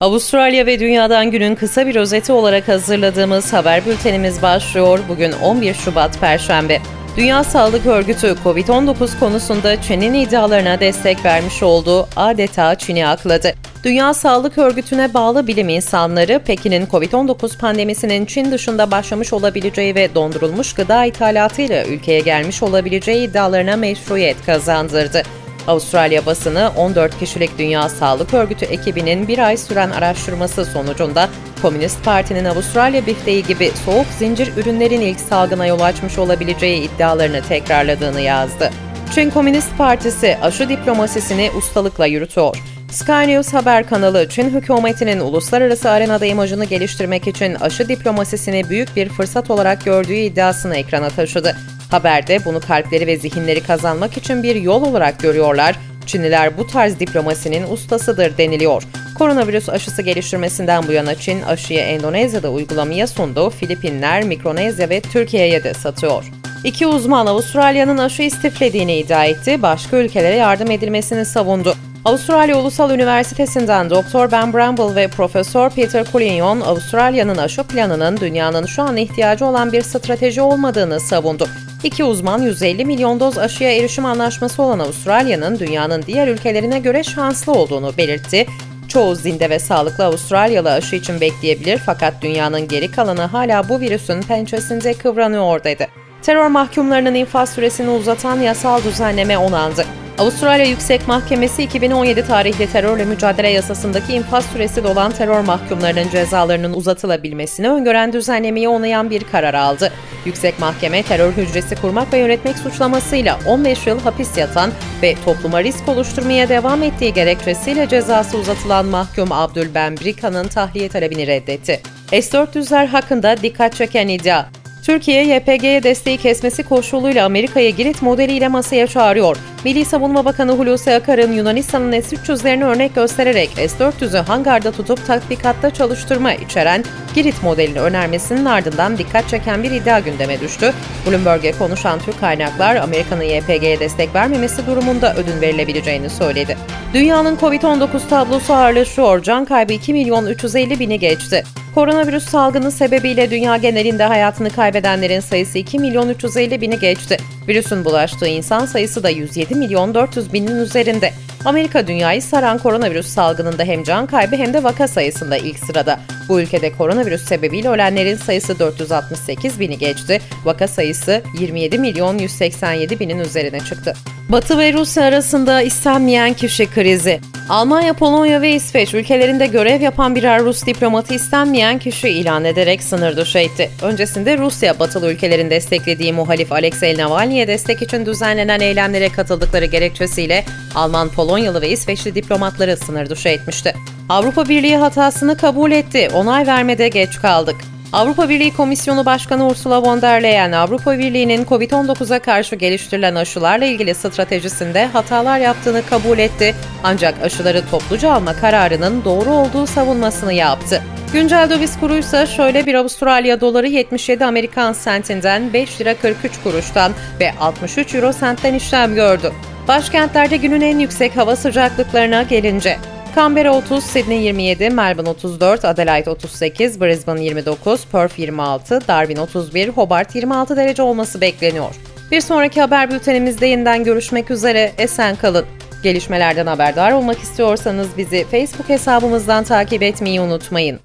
Avustralya ve dünyadan günün kısa bir özeti olarak hazırladığımız haber bültenimiz başlıyor. Bugün 11 Şubat Perşembe. Dünya Sağlık Örgütü COVID-19 konusunda Çin'in iddialarına destek vermiş olduğu adeta Çin'i akladı. Dünya Sağlık Örgütü'ne bağlı bilim insanları Pekin'in COVID-19 pandemisinin Çin dışında başlamış olabileceği ve dondurulmuş gıda ithalatıyla ülkeye gelmiş olabileceği iddialarına meşruiyet kazandırdı. Avustralya basını 14 kişilik Dünya Sağlık Örgütü ekibinin bir ay süren araştırması sonucunda Komünist Parti'nin Avustralya bifteği gibi soğuk zincir ürünlerin ilk salgına yol açmış olabileceği iddialarını tekrarladığını yazdı. Çin Komünist Partisi aşı diplomasisini ustalıkla yürütüyor. Sky News haber kanalı Çin hükümetinin uluslararası arenada imajını geliştirmek için aşı diplomasisini büyük bir fırsat olarak gördüğü iddiasını ekrana taşıdı. Haberde bunu kalpleri ve zihinleri kazanmak için bir yol olarak görüyorlar. Çinliler bu tarz diplomasinin ustasıdır deniliyor. Koronavirüs aşısı geliştirmesinden bu yana Çin aşıyı Endonezya'da uygulamaya sundu. Filipinler, Mikronezya ve Türkiye'ye de satıyor. İki uzman Avustralya'nın aşı istiflediğini iddia etti, başka ülkelere yardım edilmesini savundu. Avustralya Ulusal Üniversitesi'nden Dr. Ben Bramble ve Profesör Peter Collignon, Avustralya'nın aşı planının dünyanın şu an ihtiyacı olan bir strateji olmadığını savundu. İki uzman 150 milyon doz aşıya erişim anlaşması olan Avustralya'nın dünyanın diğer ülkelerine göre şanslı olduğunu belirtti. Çoğu zinde ve sağlıklı Avustralyalı aşı için bekleyebilir fakat dünyanın geri kalanı hala bu virüsün pençesinde kıvranıyor dedi. Terör mahkumlarının infaz süresini uzatan yasal düzenleme onandı. Avustralya Yüksek Mahkemesi 2017 tarihli terörle mücadele yasasındaki infaz süresi dolan terör mahkumlarının cezalarının uzatılabilmesini öngören düzenlemeyi onayan bir karar aldı. Yüksek Mahkeme terör hücresi kurmak ve yönetmek suçlamasıyla 15 yıl hapis yatan ve topluma risk oluşturmaya devam ettiği gerekçesiyle cezası uzatılan mahkum Abdülben Brika'nın tahliye talebini reddetti. S-400'ler hakkında dikkat çeken iddia. Türkiye, YPG'ye desteği kesmesi koşuluyla Amerika'yı Girit modeliyle masaya çağırıyor. Milli Savunma Bakanı Hulusi Akar'ın Yunanistan'ın S-300'lerini örnek göstererek S-400'ü hangarda tutup tatbikatta çalıştırma içeren Girit modelini önermesinin ardından dikkat çeken bir iddia gündeme düştü. Bloomberg'e konuşan Türk kaynaklar Amerika'nın YPG'ye destek vermemesi durumunda ödün verilebileceğini söyledi. Dünyanın Covid-19 tablosu ağırlaşıyor. Can kaybı 2 milyon 350 bini geçti. Koronavirüs salgını sebebiyle dünya genelinde hayatını kaybedenlerin sayısı 2 milyon 350 bini geçti. Virüsün bulaştığı insan sayısı da 107 milyon 400 binin üzerinde. Amerika dünyayı saran koronavirüs salgınında hem can kaybı hem de vaka sayısında ilk sırada. Bu ülkede koronavirüs sebebiyle ölenlerin sayısı 468 bini geçti. Vaka sayısı 27 milyon 187 binin üzerine çıktı. Batı ve Rusya arasında istenmeyen kişi krizi. Almanya, Polonya ve İsveç ülkelerinde görev yapan birer Rus diplomatı istenmeyen kişi ilan ederek sınır dışı etti. Öncesinde Rusya, batılı ülkelerin desteklediği muhalif Alexei Navalny'e destek için düzenlenen eylemlere katıldıkları gerekçesiyle Alman, Polonyalı ve İsveçli diplomatları sınır dışı etmişti. Avrupa Birliği hatasını kabul etti, onay vermede geç kaldık. Avrupa Birliği Komisyonu Başkanı Ursula von der Leyen, Avrupa Birliği'nin COVID-19'a karşı geliştirilen aşılarla ilgili stratejisinde hatalar yaptığını kabul etti ancak aşıları topluca alma kararının doğru olduğu savunmasını yaptı. Güncel döviz kuru ise şöyle bir Avustralya doları 77 Amerikan sentinden 5 lira 43 kuruştan ve 63 euro sentten işlem gördü. Başkentlerde günün en yüksek hava sıcaklıklarına gelince Canberra 30, Sydney 27, Melbourne 34, Adelaide 38, Brisbane 29, Perth 26, Darwin 31, Hobart 26 derece olması bekleniyor. Bir sonraki haber bültenimizde yeniden görüşmek üzere. Esen kalın. Gelişmelerden haberdar olmak istiyorsanız bizi Facebook hesabımızdan takip etmeyi unutmayın.